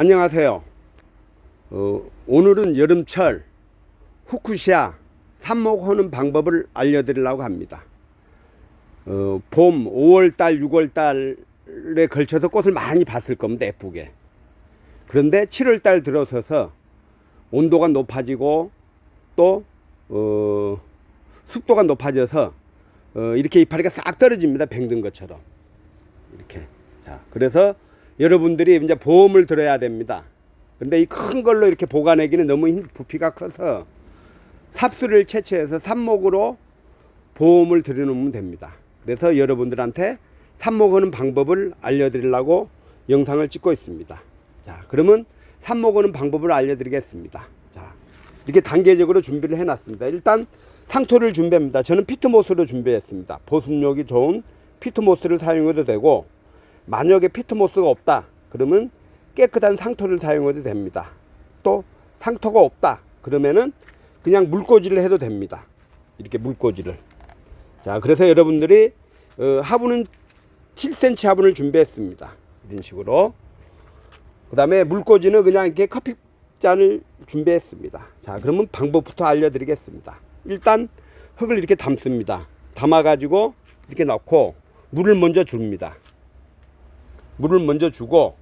안녕하세요. 어, 오늘은 여름철 후쿠시아 삽목하는 방법을 알려드리려고 합니다. 어, 봄 5월달, 6월달에 걸쳐서 꽃을 많이 봤을 겁니다. 예쁘게. 그런데 7월달 들어서서 온도가 높아지고 또 어, 습도가 높아져서 어, 이렇게 이파리가 싹 떨어집니다. 병든 것처럼. 이렇게. 자, 그래서 여러분들이 이제 보험을 들어야 됩니다. 근데 이 큰 걸로 이렇게 보관하기는 너무 힘- 부피가 커서 삽수를 채취해서 삽목으로 보험을 들여놓으면 됩니다. 그래서 여러분들한테 삽목하는 방법을 알려드리려고 영상을 찍고 있습니다. 자, 그러면 삽목하는 방법을 알려드리겠습니다. 자, 이렇게 단계적으로 준비를 해놨습니다. 일단 상토를 준비합니다. 저는 피트모스로 준비했습니다. 보습력이 좋은 피트모스를 사용해도 되고 만약에 피트모스가 없다 그러면 깨끗한 상토를 사용해도 됩니다. 또 상토가 없다 그러면은 그냥 물꽂이를 해도 됩니다. 이렇게 물꽂이를. 자, 그래서 여러분들이 어, 화분은 7cm 화분을 준비했습니다. 이런 식으로. 그 다음에 물꽂이는 그냥 이렇게 커피 잔을 준비했습니다. 자, 그러면 방법부터 알려드리겠습니다. 일단 흙을 이렇게 담습니다. 담아 가지고 이렇게 넣고 물을 먼저 줍니다. 물을 먼저 주고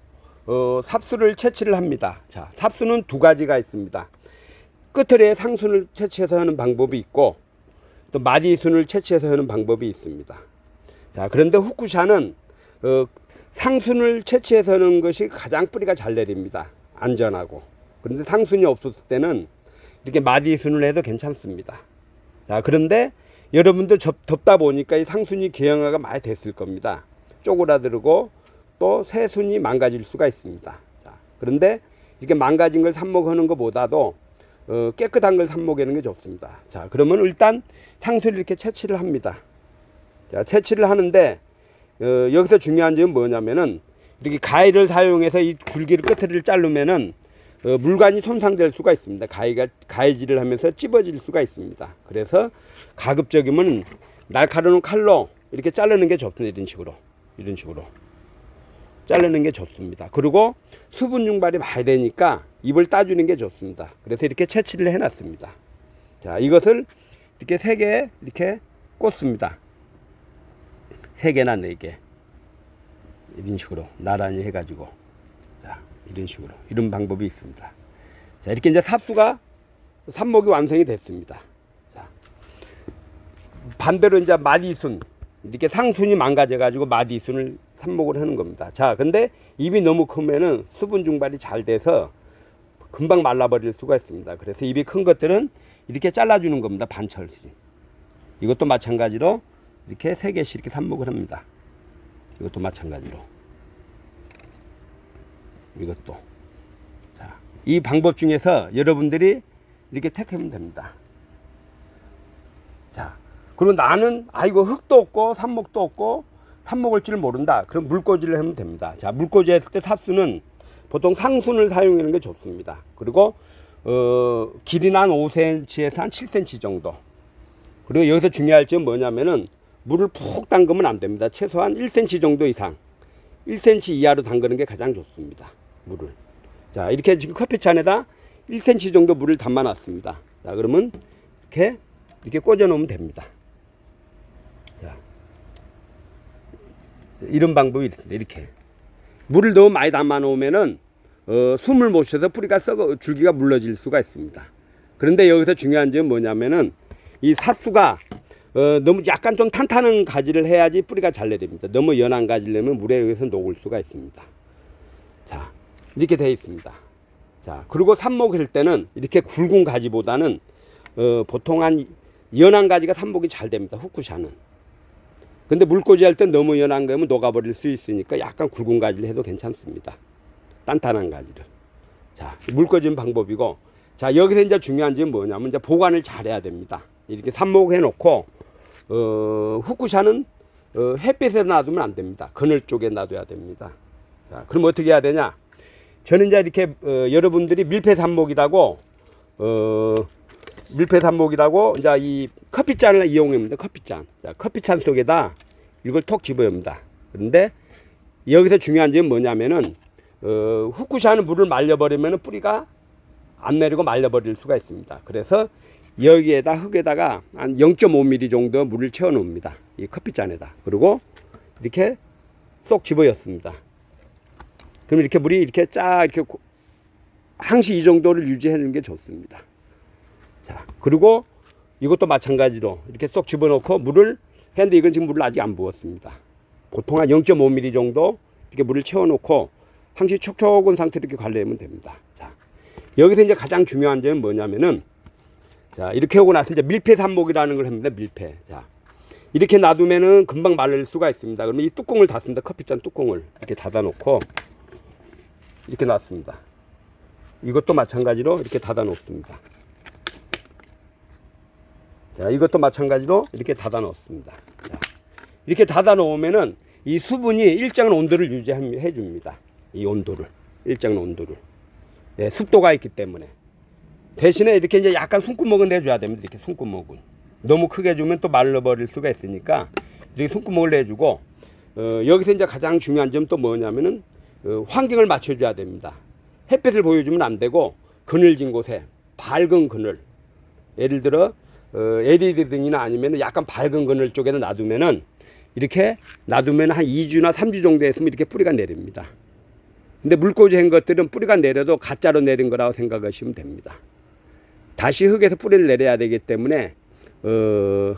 어, 삽수를 채취를 합니다. 자, 삽수는 두 가지가 있습니다. 끝틀에 상순을 채취해서 하는 방법이 있고 또 마디순을 채취해서 하는 방법이 있습니다. 자, 그런데 후쿠샤는 어, 상순을 채취해서 하는 것이 가장 뿌리가 잘 내립니다. 안전하고. 그런데 상순이 없었을 때는 이렇게 마디순을 해도 괜찮습니다. 자, 그런데 여러분들 접, 덥다 보니까 이 상순이 개형화가 많이 됐을 겁니다. 쪼그라들고 또 새순이 망가질 수가 있습니다. 자, 그런데 이렇게 망가진 걸 삽목하는 것보다도 어, 깨끗한 걸 삽목하는 게 좋습니다. 자, 그러면 일단 상수를 이렇게 채취를 합니다. 자, 채취를 하는데 어, 여기서 중요한 점은 뭐냐면은 이렇게 가위를 사용해서 이 줄기를 끝을 자르면은 어, 물관이 손상될 수가 있습니다. 가위가 가위질을 하면서 찝어질 수가 있습니다. 그래서 가급적이면 날카로운 칼로 이렇게 자르는 게 좋습니다. 이런 식으로 이런 식으로 자르는 게 좋습니다. 그리고 수분 증발이 많이 되니까 입을 따주는 게 좋습니다. 그래서 이렇게 채취를 해놨습니다. 자, 이것을 이렇게 세 개 이렇게 꽂습니다. 세 개나 네 개. 이런 식으로 나란히 해가지고 자 이런 식으로 이런 방법이 있습니다. 자 이렇게 이제 삽수가 삽목이 완성이 됐습니다. 자 반대로 이제 마디순 이렇게 상순이 망가져가지고 마디순을 삽목을 하는 겁니다. 자 근데 입이 너무 크면은 수분 증발이 잘 돼서 금방 말라버릴 수가 있습니다. 그래서 입이 큰 것들은 이렇게 잘라주는 겁니다. 반철씩. 이것도 마찬가지로 이렇게 세 개씩 이렇게 삽목을 합니다. 이것도 마찬가지로. 이것도. 자, 이 방법 중에서 여러분들이 이렇게 택하면 됩니다. 자, 그리고 나는 아이고 흙도 없고 삽목도 없고 삽목을 줄 모른다. 그럼 물꽂이를 하면 됩니다. 자, 물꽂이 했을 때 삽수는 보통 상순을 사용하는 게 좋습니다. 그리고 어, 길이는 한 5cm에서 한 7cm 정도. 그리고 여기서 중요할 점은 뭐냐면은 물을 푹 담그면 안 됩니다. 최소한 1cm 정도 이상. 1cm 이하로 담그는 게 가장 좋습니다. 물을. 자, 이렇게 지금 커피잔에다 1cm 정도 물을 담아 놨습니다. 자, 그러면 이렇게 이렇게 꽂아 놓으면 됩니다. 이런 방법이 있습니다. 이렇게. 물을 너무 많이 담아 놓으면은 어, 숨을 못 쉬어서 뿌리가 썩어 줄기가 물러질 수가 있습니다. 그런데 여기서 중요한 점은 뭐냐면은 이 삿수가 어, 너무 약간 좀 탄탄한 가지를 해야지 뿌리가 잘 내립니다. 너무 연한 가지를 내면 물에 의해서 녹을 수가 있습니다. 자, 이렇게 되어 있습니다. 자, 그리고 삽목할 때는 이렇게 굵은 가지보다는 어, 보통 한 연한 가지가 삽목이 잘 됩니다. 후쿠샤는. 근데 물꽂이 할 때 너무 연한 거면 녹아버릴 수 있으니까 약간 굵은 가지를 해도 괜찮습니다. 단단한 가지를. 자, 물꺼진 방법이고, 자, 여기서 이제 중요한 점은 뭐냐면, 이제 보관을 잘 해야 됩니다. 이렇게 삽목해 놓고, 어, 후쿠샤는 어, 햇빛에 놔두면 안 됩니다. 그늘 쪽에 놔둬야 됩니다. 자, 그럼 어떻게 해야 되냐? 저는 이제 이렇게, 어, 여러분들이 밀폐 삽목이라고, 어, 밀폐 삽목이라고, 이제 이 커피잔을 이용합니다. 커피잔. 자, 커피잔 속에다 이걸 톡 집어입니다. 그런데 여기서 중요한 점은 뭐냐면은, 어, 후쿠시아는 물을 말려버리면 뿌리가 안 내리고 말려버릴 수가 있습니다. 그래서 여기에다 흙에다가 한 0.5mm 정도 물을 채워 놓습니다. 이 커피잔에다. 그리고 이렇게 쏙 집어였습니다. 그럼 이렇게 물이 이렇게 쫙 이렇게 고- 항시 이 정도를 유지해 주는 게 좋습니다. 자, 그리고 이것도 마찬가지로 이렇게 쏙 집어넣고 물을 했는데 이건 지금 물을 아직 안 부었습니다. 보통 한 0.5mm 정도 이렇게 물을 채워놓고 항시 촉촉한 상태로 이렇게 관리하면 됩니다. 자, 여기서 이제 가장 중요한 점은 뭐냐면은 자, 이렇게 하고 나서 이제 밀폐 산목이라는 걸 합니다. 밀폐. 자, 이렇게 놔두면은 금방 마를 수가 있습니다. 그러면 이 뚜껑을 닫습니다. 커피잔 뚜껑을 이렇게 닫아놓고 이렇게 놨습니다. 이것도 마찬가지로 이렇게 닫아놓습니다. 자, 이것도 마찬가지로 이렇게 닫아 놓습니다. 자, 이렇게 닫아 놓으면은 이 수분이 일정한 온도를 유지해 줍니다. 이 온도를 일정한 온도를 예, 습도가 있기 때문에 대신에 이렇게 이제 약간 숨구멍을 내줘야 됩니다. 이렇게 숨구멍은 너무 크게 주면 또 말라버릴 수가 있으니까 이렇게 숨구멍을 내주고 어, 여기서 이제 가장 중요한 점 또 뭐냐면은 어, 환경을 맞춰줘야 됩니다. 햇빛을 보여주면 안 되고 그늘진 곳에 밝은 그늘 예를 들어 어, LED 등이나 아니면 약간 밝은 그늘 쪽에다 놔두면은 이렇게 놔두면 한 2주나 3주 정도 했으면 이렇게 뿌리가 내립니다. 근데 물꽂이 한 것들은 뿌리가 내려도 가짜로 내린 거라고 생각하시면 됩니다. 다시 흙에서 뿌리를 내려야 되기 때문에 어,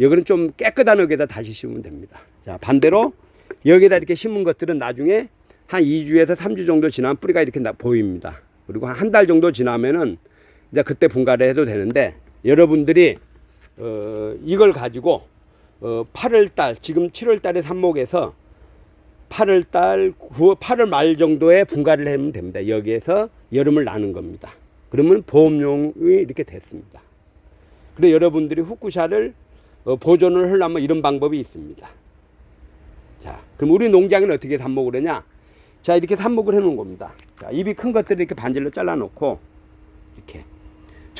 여기는 좀 깨끗한 흙에다 다시 심으면 됩니다. 자 반대로 여기다 이렇게 심은 것들은 나중에 한 2주에서 3주 정도 지나면 뿌리가 이렇게 나, 보입니다. 그리고 한달 정도 지나면은 이제 그때 분갈이 해도 되는데 여러분들이 어, 이걸 가지고 어, 8월 달 지금 7월 달에 삽목에서 8월 달 9월 8월 말 정도에 분갈이를 하면 됩니다. 여기에서 여름을 나는 겁니다. 그러면 보험용이 이렇게 됐습니다. 그래 여러분들이 후쿠샤를 어, 보존을 하려면 이런 방법이 있습니다. 자, 그럼 우리 농장은 어떻게 삽목을 하냐? 자, 이렇게 삽목을 해 놓은 겁니다. 자, 입이 큰 것들을 이렇게 반질로 잘라 놓고 이렇게.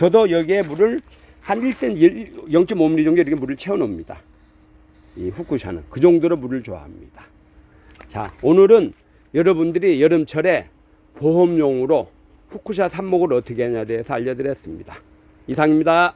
저도 여기에 물을 한 1cm, 0.5mm 정도 이렇게 물을 채워 놓습니다. 이 후쿠샤는 그 정도로 물을 좋아합니다. 자, 오늘은 여러분들이 여름철에 보험용으로 후쿠샤 삽목을 어떻게 하냐에 대해서 알려드렸습니다. 이상입니다.